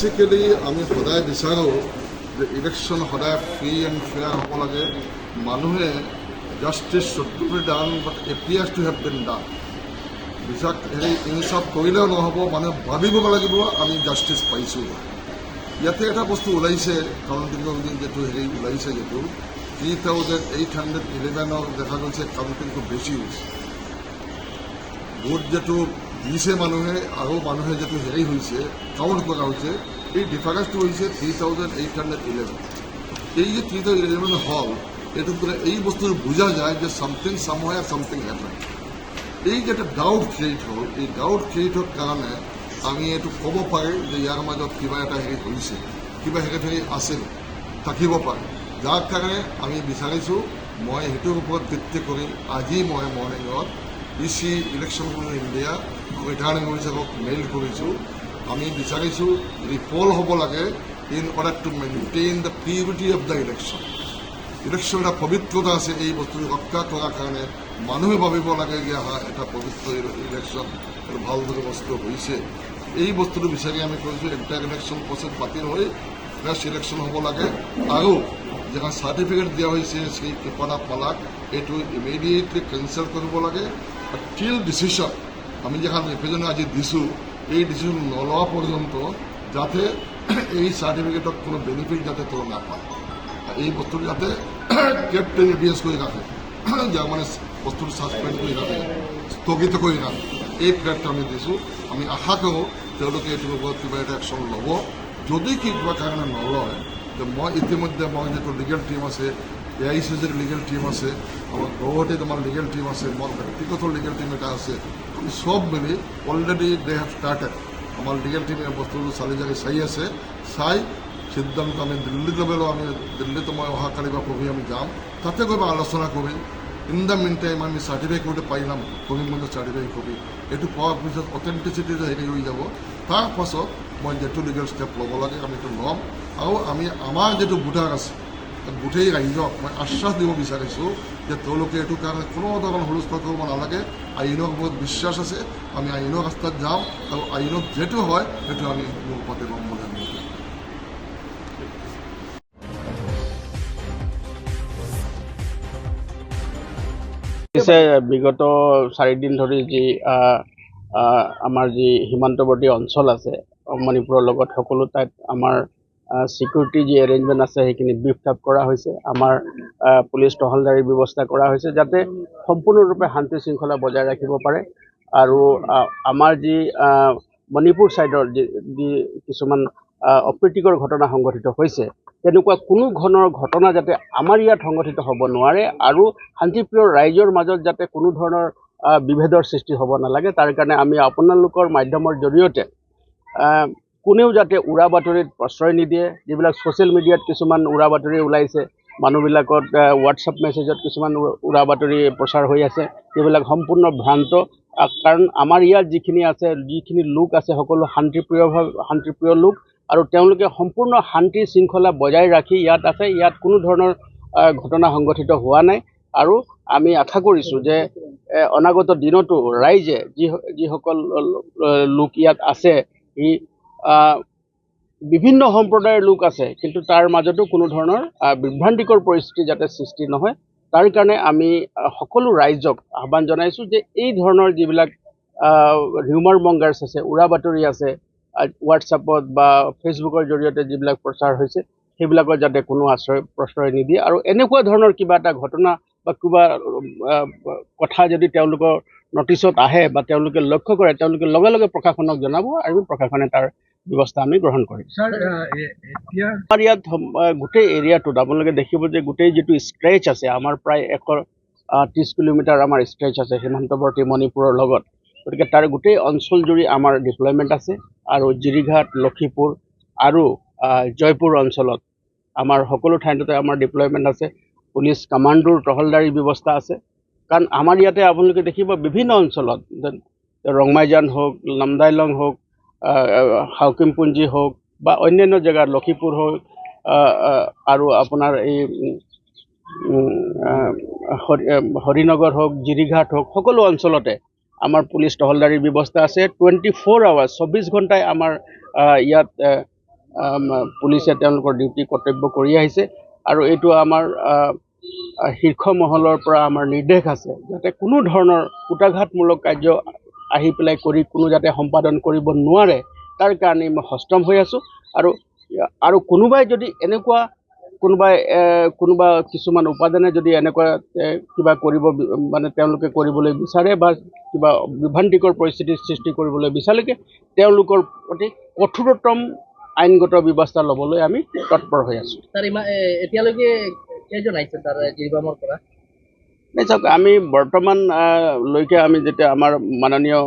Basically আমি সদায় বিচাৰোঁ যে ইলেকশ্যন সদায় ফ্ৰী এণ্ড ফেয়াৰ হ'ব লাগে। মানুহে justice should done but appears to have been done বিচাৰ হেৰি ইনচাফ কৰিলেও নহ'ব, মানুহে ভাবিব লাগিব, আমি জাষ্টিছ পাইছোঁ। ইয়াতে এটা বস্তু ওলাইছে কাউণ্টিঙৰ যিটো হেৰি ওলাইছে যিটো থ্ৰী থাউজেণ্ড এইট হাণ্ড্ৰেড ইলেভেনৰ দেখা গৈছে কাউণ্টিংটো বেছি হৈছে। ভোট যিটো দিছে মানুহে, আৰু মানুহে যিটো হেৰি হৈছে কাউণ্ট কৰা হৈছে, এই ডিফাৰেঞ্চটো হৈছে three thousand eight hundred eleven এই যে থ্ৰী থাউজেণ্ড ইলেভেন হ'ল এইটো পৰা এই বস্তুটো বুজা যায় যে ছামথিং চামহাই ছামথিং হেপেন এই যে এটা ডাউট ক্ৰিয়েট হ'ল, এই ডাউট ক্ৰিয়েটৰ কাৰণে আমি এইটো ক'ব পাৰি যে ইয়াৰ মাজত কিবা এটা হেৰি হৈছে, কিবা হেৰি হেৰি আছিল থাকিব পাৰে। যাৰ কাৰণে আমি বিচাৰিছোঁ, মই সেইটোৰ ওপৰত ভিত্তি কৰি আজি মই মৰ্ণিঙত চি ইলেকশ্যন কমিশ্যন ইণ্ডিয়া ৰিটাৰ্ণিং অফিচাৰক মেইল কৰিছোঁ আমি বিচাৰিছোঁ ৰিপল হ'ব লাগে in order to maintain the purity of the election election এটা পবিত্ৰতা আছে, এই বস্তুটো ৰক্ষা কৰাৰ কাৰণে মানুহে ভাবিব লাগে যে হা এটা পবিত্ৰ ইলেকশ্যন এটা ভালো ভালো বস্তু হৈছে। এই বস্তুটো বিচাৰি আমি কৈছোঁ এণ্টায়াৰ ইলেকশ্যন প্ৰচেছ বাতিল হৈ ফ্ৰেছ ইলেকশ্যন হ'ব লাগে। আৰু যিখন চাৰ্টিফিকেট দিয়া হৈছে শ্ৰী কৃপনা পালাক, এইটো ইমিডিয়েটলি কেঞ্চেল কৰিব লাগে। টিল ডিচিশ্যন আমি যিখন ৰিপ্ৰেজেণ্ট আজি দিছোঁ এই ডিচিশ্যন নলোৱা পৰ্যন্ত যাতে এই চাৰ্টিফিকেটত কোনো বেনিফিট যাতে তেওঁ নাপায় এই বস্তুটো যাতে কেপ্টেইন ৰিডিউচ কৰি ৰাখে যাৰ মানে বস্তুটো ছাছপেণ্ড কৰি ৰাখে স্থগিত কৰি ৰাখে এই ফ্লেটটো আমি দিছোঁ আমি আশা কৰোঁ তেওঁলোকে এইটোৰ ওপৰত কিবা এটা একশ্যন ল'ব। যদি কিবা কাৰণে নলয় যে মই ইতিমধ্যে, মই যিটো লিগেল টীম আছে এ আই চি জিৰ লিগেল টীম আছে আমাৰ গুৱাহাটীত আমাৰ লিগেল টীম আছে মোৰ ব্যক্তিগত লিগেল টীম এটা আছে। আমি চব মিলি অলৰেডি দে হেভ ষ্টাৰ্টেড আমাৰ লিগেল টীমে বস্তুটো চালি জাৰি চাই আছে। চাই সিদ্ধান্ত আমি দিল্লীত ল'বলৈ আমি দিল্লীত মই অহাকালি বা পৰহি আমি যাম। তাতে গৈ আলোচনা কৰিম ইন দ্য মিন টাইম আমি চাৰ্টিফিকেট পাইলাম কৰিমগঞ্জত চাৰ্টিফিকেট কপি এইটো পোৱাৰ পিছত অথেণ্টিচিটি হেৰি হৈ যাব, তাৰ পাছত মই যিটো লিগেল ষ্টেপ ল'ব লাগে, আমি এইটো ল'ম। আৰু আমি, আমাৰ যিটো ভোটাৰ আছে গোটেই ৰাইজক মই আশ্বাস দিব বিচাৰিছোঁ যে তেওঁলোকে এইটো কাৰণে কোনো ধৰণৰ হুলস্থুল কৰিব নালাগে। আইনৰ ওপৰত বিশ্বাস আছে। আমি আইনৰ ৰাস্তাত যাম আৰু আইনত যিটো হয়, সেইটো আমি মোৰ পাতি ল'ম বুলি আমি পিছে বিগত চাৰিদিন ধৰি যি আমাৰ যি সীমান্তৱৰ্তী অঞ্চল আছে মণিপুৰৰ লগত সকলো ঠাইত আমাৰ চিকিউৰিটি যি এৰেঞ্জমেণ্ট আছে, সেইখিনি বিফ আপ কৰা হৈছে। আমাৰ পুলিচ টহলদাৰীৰ ব্যৱস্থা কৰা হৈছে যাতে সম্পূৰ্ণৰূপে শান্তি শৃংখলা বজাই ৰাখিব পাৰে। আৰু আমাৰ যি মণিপুৰ ছাইডৰ যি যি কিছুমান অপ্ৰীতিকৰ ঘটনা সংঘটিত হৈছে, তেনেকুৱা কোনো ধৰণৰ ঘটনা যাতে আমাৰ ইয়াত সংঘটিত হ'ব নোৱাৰে আৰু শান্তিপ্ৰিয় ৰাইজৰ মাজত যাতে কোনো ধৰণৰ বিভেদৰ সৃষ্টি হ'ব নালাগে, তাৰ কাৰণে আমি আপোনালোকৰ মাধ্যমৰ জৰিয়তে কোনেও যাতে উৰা বাতৰিত প্ৰশ্ৰয় নিদিয়ে, যিবিলাক ছ'চিয়েল মিডিয়াত কিছুমান উৰা বাতৰি ওলাইছে, মানুহবিলাকত হোৱাটছআপ মেছেজত কিছুমান উৰা- বাতৰি প্ৰচাৰ হৈ আছে, সেইবিলাক সম্পূৰ্ণ ভ্ৰান্ত। কাৰণ আমাৰ ইয়াত যিখিনি আছে, যিখিনি লোক আছে, সকলো শান্তিপ্ৰিয়ভাৱে শান্তিপ্ৰিয় লোক আৰু তেওঁলোকে সম্পূৰ্ণ শান্তি শৃংখলা বজাই ৰাখি ইয়াত আছে, ইয়াত কোনো ধৰণৰ ঘটনা সংঘটিত হোৱা নাই। আৰু আমি আশা কৰিছোঁ যে অনাগত দিনতো ৰাইজে যি, যিসকল লোক ইয়াত আছে, ই বিভিন্ন সম্প্ৰদায়ৰ লোক আছে কিন্তু তাৰ মাজতো কোনো ধৰণৰ বিভ্ৰান্তিকৰ পৰিস্থিতি যাতে সৃষ্টি নহয় তাৰ কাৰণে আমি সকলো ৰাইজক আহ্বান জনাইছোঁ যে এই ধৰণৰ যিবিলাক হিউমাৰ মংগাৰ্ছ আছে উৰা বাতৰি আছে হোৱাটছআপত বা ফেচবুকৰ জৰিয়তে যিবিলাক প্ৰচাৰ হৈছে সেইবিলাকৰ যাতে কোনো আশ্ৰয় প্ৰশ্ৰয় নিদিয়ে আৰু এনেকুৱা ধৰণৰ কিবা এটা ঘটনা বা কিবা কথা যদি তেওঁলোকৰ নটিচত আহে বা তেওঁলোকে লক্ষ্য কৰে তেওঁলোকে লগে লগে প্ৰশাসনক জনাব আৰু প্ৰশাসনে তাৰ ব্যৱস্থা আমি গ্ৰহণ কৰিম। আমাৰ ইয়াত গোটেই এৰিয়াটোত আপোনালোকে দেখিব যে গোটেই যিটো ষ্ট্ৰেচ আছে আমাৰ প্ৰায় এশ ত্ৰিছ কিলোমিটাৰ আমাৰ ষ্ট্ৰেচ আছে সীমান্তৱৰ্তী মণিপুৰৰ লগত। গতিকে তাৰ গোটেই অঞ্চল জুৰি আমাৰ ডিপ্লয়মেণ্ট আছে আৰু জিৰিঘাট লক্ষীপুৰ আৰু জয়পুৰ অঞ্চলত আমাৰ সকলো ঠাইতে আমাৰ ডিপ্লয়মেণ্ট আছে। পুলিচ কামাণ্ডোৰ টহলদাৰী ব্যৱস্থা আছে। কাৰণ আমাৰ ইয়াতে আপোনালোকে দেখিব বিভিন্ন অঞ্চলত ৰংমাইজান হওক নামদাইলং হওক হাউকিমপুঞ্জী হওক বা অন্যান্য জেগাত লক্ষীপুৰ হওক আৰু আপোনাৰ এই হৰিনগৰ হওক জিৰিঘাট হওক সকলো অঞ্চলতে আমাৰ পুলিচ টহলদাৰীৰ ব্যৱস্থা আছে। টুৱেণ্টি ফ'ৰ আৱাৰ্ছ চৌব্বিছ ঘণ্টাই আমাৰ ইয়াত পুলিচে তেওঁলোকৰ ডিউটি কৰ্তব্য কৰি আহিছে। আৰু এইটো আমাৰ শীৰ্ষ মহলৰ পৰা আমাৰ নিৰ্দেশ আছে যাতে কোনো ধৰণৰ কুটাঘাতমূলক কাৰ্য আহি পেলাই কৰি কোনো যাতে সম্পাদন কৰিব নোৱাৰে তাৰ কাৰণে মই সষ্টম হৈ আছোঁ। আৰু আৰু কোনোবাই যদি এনেকুৱা কোনোবাই কোনোবা কিছুমান উপাদানে যদি এনেকুৱা কিবা কৰিব মানে তেওঁলোকে কৰিবলৈ বিচাৰে বা কিবা বিভ্ৰান্তিকৰ পৰিস্থিতিৰ সৃষ্টি কৰিবলৈ বিচাৰিলে তেওঁলোকৰ প্ৰতি কঠোৰতম আইনগত ব্যৱস্থা ল'বলৈ আমি তৎপৰ হৈ আছোঁ। এতিয়ালৈকে কেইজন আহিছে তাৰ জিৰবামৰ পৰা? নাই চাওক আমি বৰ্তমান আহ, লৈকে আমি যেতিয়া আমাৰ মাননীয়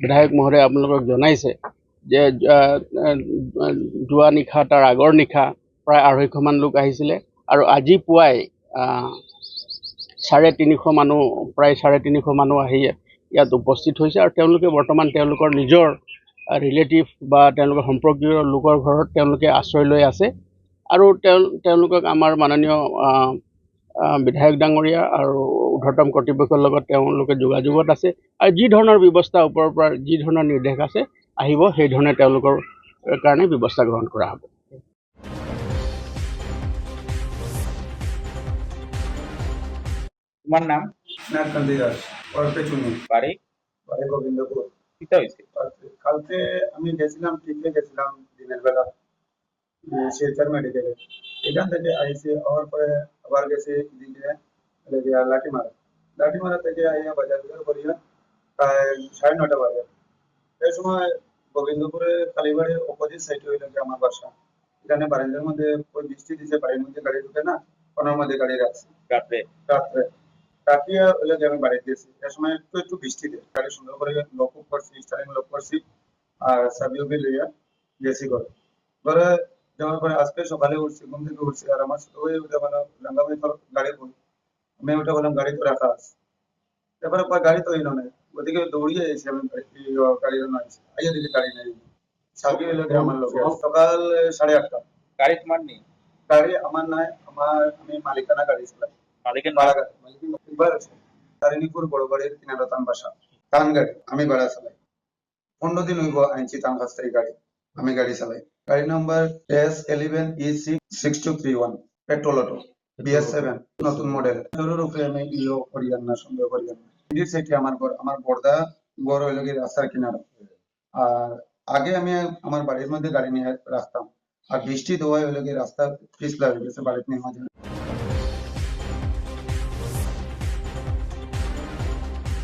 বিধায়ক মহোদয়ে আপোনালোকক জনাইছে যে যোৱা নিশা তাৰ আগৰ নিশা প্ৰায় আঢ়ৈশমান লোক আহিছিলে আৰু আজি পুৱাই চাৰে তিনিশ মানুহ প্ৰায় চাৰে তিনিশ মানুহ আহি ইয়াত উপস্থিত হৈছে আৰু তেওঁলোকে বৰ্তমান তেওঁলোকৰ নিজৰ ৰিলেটিভ বা তেওঁলোকৰ সম্পৰ্কীয় লোকৰ ঘৰত তেওঁলোকে আশ্ৰয় লৈ আছে আৰু তেওঁ তেওঁলোকক আমাৰ মাননীয় বিধায়ক ডাঙৰীয়া আৰু ঊৰ্ধ্বতম কৰ্তৃপক্ষৰ লগত তেওঁলোকে যোগাযোগত আছে আৰু যি ধৰণৰ ব্যৱস্থা ওপৰৰ পৰা যি ধৰণৰ নিৰ্দেশ আছে আহিব সেই ধৰণে তেওঁলোকৰ কাৰণে ব্যৱস্থা গ্ৰহণ কৰা হ'ব। তোমার নাম? নাটকান্দি দাস ওর পেছনে বাড়ি বাড়ি গোবিন্দপুর কিতা হয়েছে কালকে আমি গেছিলাম টিপে গেছিলাম দিনের বেলা শিলচর মেডিকেলে। এখান থেকে আইসি হওয়ার পরে আবার গেছি দিকে লাঠিমারা লাঠিমারা থেকে আইয়া বাজার করিয়া প্রায় সাড়ে নটা বাজে। এই সময় গোবিন্দপুরে কালীবাড়ির অপোজিট সাইডে হইল যে আমার বাসা। এখানে বারান্দার মধ্যে বৃষ্টি দিছে বাড়ির মধ্যে গাড়ি ঢুকে না ওনার মধ্যে গাড়ি রাখছি। রাত্রে? রাত্রে। রাখিয়া হলে যে আমি বাড়িতে গেছি। এ সময় একটু একটু বৃষ্টি দেয় গাড়ি সুন্দর করে লক করছি স্টারিং লক করছি আর সাবিও লইয়া গেছি ঘরে। ঘরে যাওয়ার পরে আজকে সকালে উঠছি ঘুম থেকে উঠছি আর আমার ছোট ভাই উঠে বললাম লেঙ্গা ভাই তোর গাড়ি কই? আমি উঠে বললাম গাড়ি তো রাখা আছে। কয় গাড়ি তো এলো না। ওদিকে দৌড়িয়ে এসেছি আমি গাড়ি জন্য আইছি আইয়া দিকে গাড়ি নেই। হইল গিয়ে আমার লোক। সকাল সাড়ে আটটা। গাড়ি তোমার নেই? গাড়ি আমার নাই আমার আমি মালিকানা গাড়ি চালাই মালিকের গাড়ি এবার আছে। তারিণীপুর বড় বাড়ির কিনারতান বাসা টান গাড়ি আমি ভাড়া চালাই। পনেরো দিন হইব আনছি কাছ থেকে গাড়ি। আমি গাড়ি চালাই। গাড়ি number S eleven E six six two three one petrol auto BS seven নতুন মডেল এটার উপরে আমি ইয়ে করিয়ান না সন্দেহ করিয়ান না। সাইডে আমার ঘর আমার বর্দা ঘর হইল গিয়ে রাস্তার কিনারে। আর আগে আমি আমার বাড়ির মধ্যে গাড়ি নিয়ে রাখতাম। আর বৃষ্টি দেওয়ায় হইল গিয়ে রাস্তা পিছলা হয়ে গেছে বাড়িতে নেওয়া যায় না।